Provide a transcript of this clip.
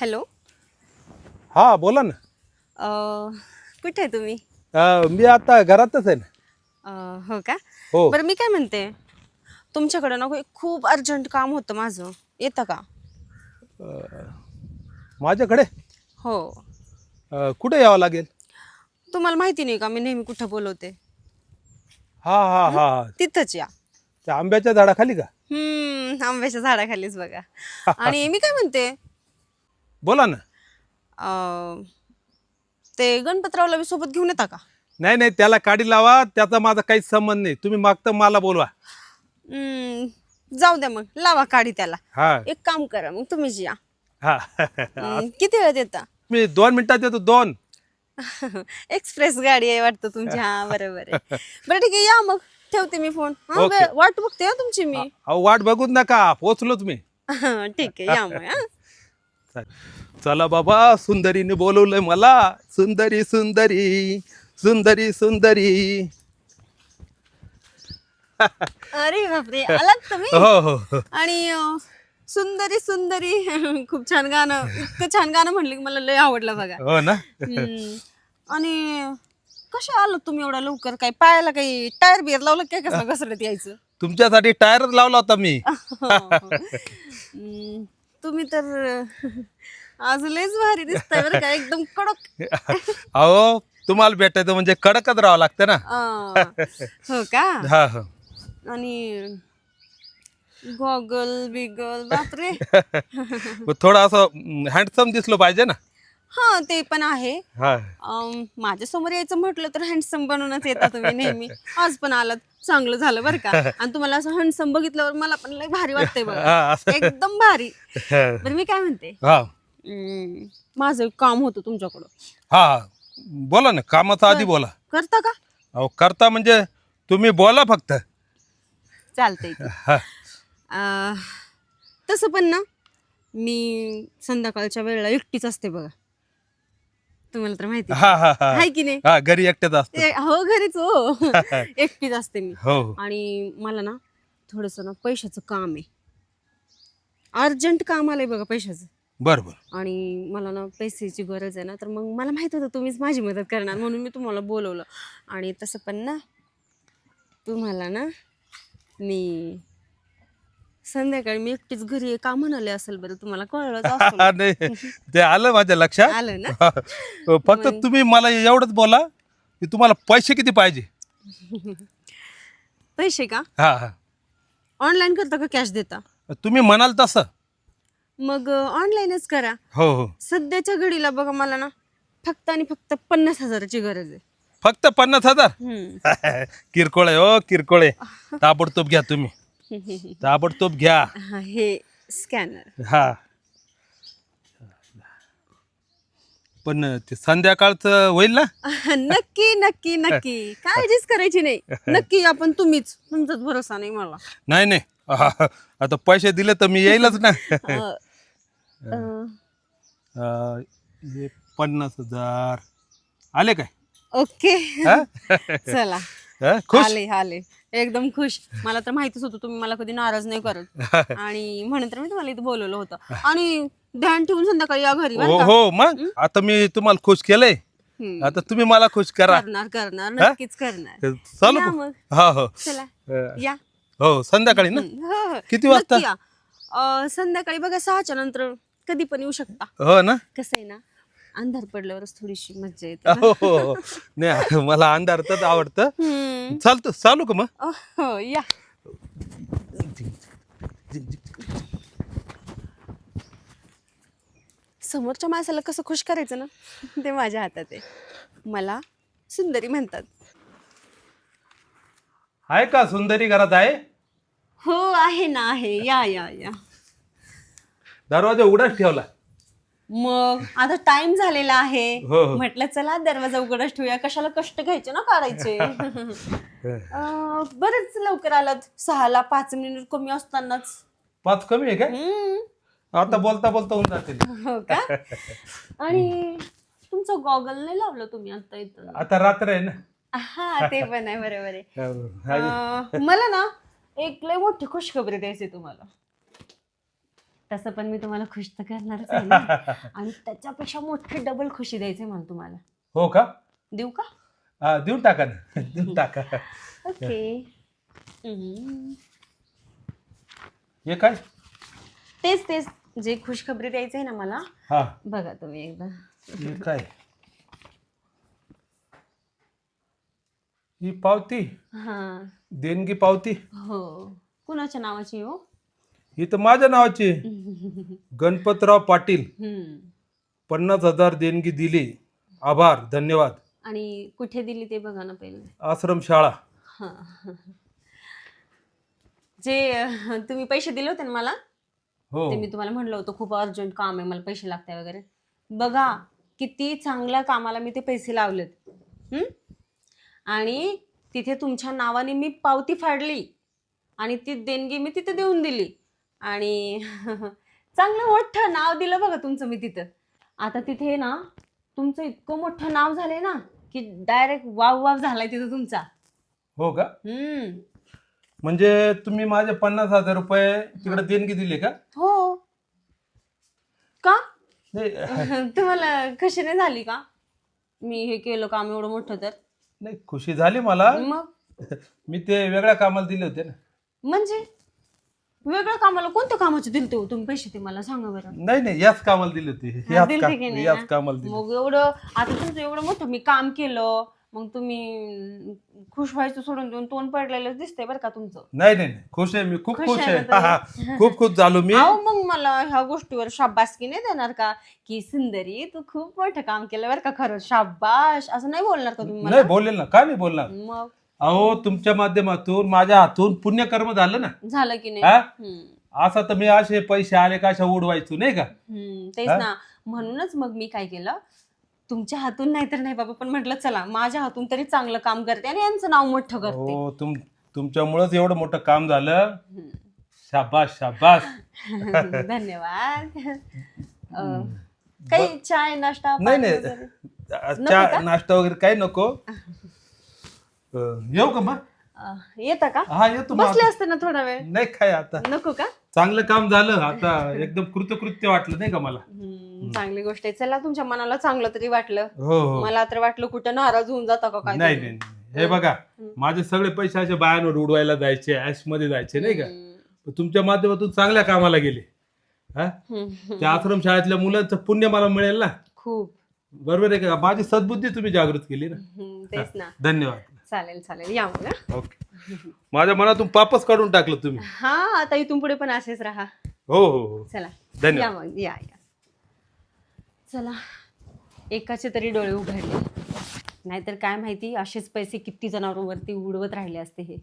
Hello. हा बोला ना. अ, कुठे आहे तुम्ही? अं, मी आता घरातच आहे ना. अ, हो का? हो. बरं मी काय म्हणते? तुमच्याकडं ना एक खूप अर्जंट काम होतं माझं. येतं का? माझ्याकडे? हो. अं, कुठे यावं लागेल? तुम्हाला माहिती नाही का मी नेहमी कुठं बोलवते? हा हा हा? हा तिथंच या. त्या आंब्याच्या झाडाखाली का? हम्म आंब्याच्या झाडाखालीच बघा. आणि मी काय म्हणते? बोला ना. अ, ते गणपतरावला बी सोबत घेऊन येता का? नाही नाही त्याला काढी लावा त्याचा माझा काहीच संबंध नाही. तुम्ही मागतं मला बोलवा. हम्म, जाऊ द्या मग लावा काढी त्याला. हा. एक काम करा मग तुम्हीच या. हा. हम्म, किती वेळात येता मी दोन मिनिटात येतो दोन. एक्सप्रेस गाडी आहे वाटतं तुमची. हा बरोबर आहे. बरं ठीक आहे या मग. ठेवते मी फोन. हा. वे- वाट बघते हा तुमची मी. अहो वाट बघूच नका पोचलो तुम्ही ठीक आहे या मग हा. चला बाबा सुंदरीने बोलवलंय मला. सुंदरी सुंदरी सुंदरी सुंदरी. अरे बापरे आलात तुम्ही? हो हो हो. आणि अं, सुंदरी सुंदरी. खूप छान गाणं इतकं छान गाणं म्हणलं की मला लय आवडलं बघा. हो ना? हम्म. आणि कशा आलो तुम्ही एवढा लवकर? काय पायाला काही टायर बिअर लावलं काय कसं घसरत यायचं? तुमच्यासाठी टायरच लावला होता मी. हम्म, तुम्ही तर आज लयच भारी दिसताय बरं का एकदम कडक. अहो तुम्हाला भेटायचं म्हणजे कडकच राहावं लागतं ना. हो का? हा हा. आणि गॉगल बिगल बापरे मग थोडं असं हँडसम दिसलं पाहिजे ना. हा ते पण आहे. हा. अं, माझ्यासमोर यायचं म्हटलं तर हँडसम बनवूनच येता तुम्ही नेहमी. आज पण आलात. चांगलं झालं बरं का. आणि तुम्हाला असं हँडसम बघितल्यावर मला पण लय भारी वाटतंय बघा. एकदम भारी. बरं मी काय म्हणते? हा. अं, माझं एक काम होतं तुमच्याकडं. हा बोला ना कामाचा आधी बोला. करता का? अहो करता म्हणजे तुम्ही बोला फक्त. चालतंय की. हा. अं, तसं पण ना मी संध्याकाळच्या वेळेला एकटीच असते बघा. तुम्हाला तर माहिती हा हा हा. आहे. की नाही? हा घरी एकट्याच असतो. ए, हो घरीच हो. एकटीच असते मी. हो हो. आणि मला ना थोडंसं ना पैशाचं काम आहे. अर्जंट काम आलंय बघा पैशाचं. बर बर. आणि मला ना पैशाची गरज आहे ना तर मग मला माहीत होतं तुम्हीच माझी मदत करणार म्हणून मी तुम्हाला बोलवलं. आणि तसं पण ना तुम्हाला ना मी संध्याकाळी मी एकटीच घरी आहे का म्हणाले असेल बरं? तुम्हाला कळलंच असेल. नाही. ते आलं माझ्या लक्षात. आलं ना. फक्त तुम्ही मला एवढंच बोला की तुम्हाला पैसे किती पाहिजे? पैसे का? हा हा. ऑनलाईन करता का कॅश देता? तुम्ही म्हणाल तसं. मग ऑनलाईनच करा. हो हो. सध्याच्या घडीला बघा मला ना फक्त आणि फक्त पन्नास हजाराची गरज आहे. फक्त पन्नास हजार? हम्म. किरकोळ आहे हो किरकोळ आहे. ताबडतोब घ्या तुम्ही. ताबडतोब घ्या. हा, हे स्कॅनर. हा. पण ते संध्याकाळचं होईल ना? नक्की नक्की नक्की. काळजीच करायची नाही. नक्की आपण तुम्हीच. तुमचाच भरोसा नाही मला. नाही नाही. हा, आता पैसे दिले तर मी येईलच ना. अं, अं, अं, हे पन्नास हजार. आले काय? ओके. हा? चला. हा, खुश? आले आले. एकदम खुश. मला तर माहितीच होतं तुम्ही मला कधी नाराज नाही करत. आणि म्हणून तर मी तुम्हाला इथे बोलवलं होतं. आणि ध्यान ठेवून संध्याकाळी या घरी बरं हो का? हो मग? आता मी तुम्हाला खुश केलंय. हम्म. आता तुम्ही मला खुश करा. करणार करणार. नक्कीच करणार. चालू या का? मग. हा हो. चला अं, या. हो संध्याकाळी ना? हो, हो. किती वाजता? नक्की या. अं, संध्याकाळी बघा सहाच्या नंतर कधी पण येऊ शकता. हो ना? कसं आहे ना? अंधार पडल्यावरच थोडीशी मज्जा येते हो हो हो. नाही मला अंधारतच आवडतं. हम्म. चालतं चालू का मग? अं, हो या. समोरच्या माणसाला कसं खुश करायचं ना ते माझ्या हातात आहे. मला सुंदरी म्हणतात. आहे का सुंदरी घरात आहे? हो आहे ना आहे. या या या. दरवाजा उघडाच ठेवला. मग आता टाइम झालेला आहे. हो, हो. म्हटलं चला दरवाजा उघडच ठेवूया. कशाला कष्ट घ्यायचे ना काढायचे? अं, बरेच लवकर आलात. सहाला पाच मिनिट कमी असतानाच. पाच कमी आहे काय? हम्म. आता बोलता बोलता होऊन जातील. हो का? आणि तुमचं गॉगल नाही लावलं तुम्ही आता इथं? आता रात्र आहे ना. हा ते पण आहे. बरोबर आहे. हो. अं, मला ना एक लय मोठी खुशखबरी द्यायची तुम्हाला. तसं पण मी तुम्हाला खुश तर करणारच आहे ना. आणि त्याच्यापेक्षा मोठी डबल खुशी द्यायची मला तुम्हाला. हो का? देऊ का? हा, देऊन टाका ना. देऊन टाका. ओके हम्म. हे काय? तेच तेच. जे खुशखबरी द्यायचं आहे ना मला हा. बघा तुम्ही एकदा. हे काय? ही पावती. हा. देणगी पावती. हो. कुणाच्या नावाची हो? ही तर माझ्या नावाची. गणपतराव पाटील. हम्म. पन्नास हजार देणगी दिली. आभार धन्यवाद. आणि कुठे दिली ते बघा ना पहिले. आश्रम शाळा. जे अह, तुम्ही पैसे दिले होते ना मला? हो. ते मी तुम्हाला म्हणलं होतं खूप अर्जंट काम आहे मला पैसे लागते वगैरे. बघा किती चांगल्या कामाला मी ते पैसे लावलेत. हं? आणि तिथे तुमच्या नावाने मी पावती फाडली. आणि ती देणगी मी तिथे देऊन दिली. आणि चांगलं मोठं नाव दिलं बघा तुमचं मी तिथं. आता तिथे ना तुमचं इतकं मोठं नाव झालंय ना की डायरेक्ट वाव वाव झालाय तिथं तुमचा. हो का? हम्म. म्हणजे तुम्ही माझे पन्नास हजार रुपये तिकडे देणगी दिली का? हो. का? नाही. तुम्हाला कशी नाही झाली का? मी हे केलं काम एवढं मोठं तर. नाही खुशी झाली मला. मग? मी ते वेगळ्या कामाला दिले होते ना. म्हणजे? वेगळ्या कामाला कोणत्या कामाचे दिलते हो तुम्ही पैसे ते मला सांगा बरं. नाही नाही याच कामाला दिले होते. याच दिलते का- की नाही याच ना? कामाला दिले मग एवढं आता तुमचं एवढं मोठं मी काम केलं मग तुम्ही खुश व्हायचं सोडून देऊन तोंड पडलेलं दिसतंय बरं का तुमचं? नाही नाही नाही. खुश आहे मी खूप खुश खुश आहे हा, हा. खूप खुश झालो मी. अहो मग मला ह्या गोष्टीवर शाबासकी नाही देणार का? की सुंदरी तू खूप मोठं काम केलं बरं का खरं. शाबाश असं नाही बोलणार का तुम्ही मला? नाही बोलेल ना. का नाही बोलणार? मग? अहो तुमच्या माध्यमातून माझ्या हातून पुण्यकर्म झालं ना? झालं की नाही? हा? हम्म. असं तर मी असे पैसे आले का अशा उडवायचो नाही का? हम्म, तेच हा? ना. म्हणूनच मग मी काय केलं? तुमच्या हातून नाही तर नाही बाबा पण म्हटलं चला माझ्या हातून तरी चांगलं काम करते आणि यांचं नाव मोठं करते. हो तुम तुमच्यामुळेच एवढं मोठं काम झालं. शाबास शाबास. धन्यवाद. अं, काही चाय नाश्ता नाही पाणी नाही? चहा नाश्ता वगैरे काही नको. अं, येऊ का मग? अं, येतं का? हा येतो मग बसले असते ना थोडा वेळ. नाही काय आता. नको का? चांगलं काम झालं आता एकदम कृतकृत्य वाटलं नाही का मला? हम्म, चांगली गोष्ट आहे. चला तुमच्या मनाला चांगलं तरी वाटलं. हो हो. मला तर वाटलं कुठं नाराज होऊन जाता का काय नाही तुम्ही? नाही. हे बघा माझे सगळे पैसे असे बायांवर उडवायला जायचे ऍशमध्ये जायचे नाही का? हम्म, तुमच्या माध्यमातून चांगल्या कामाला गेले. हा? हम्म, त्या आश्रम शाळेतल्या मुलांचं पुण्य मला मिळेल ना? खूप. बरोबर आहे का? माझी सद्बुद्धी तुम्ही जागृत केली ना? हम्म, तेच ना. धन्यवाद. चालेल चालेल. या मग हा. ओके. माझ्या मनातून पापच काढून टाकलं तुम्ही. हा आता इथून पुढे पण असेच राहा. हो हो हो. चला. धन्यवाद. या मग या या. चला. एकाचे तरी डोळे उघडले. नाहीतर काय माहिती असेच पैसे किती जनावरांवरती उडवत राहिले असते हे.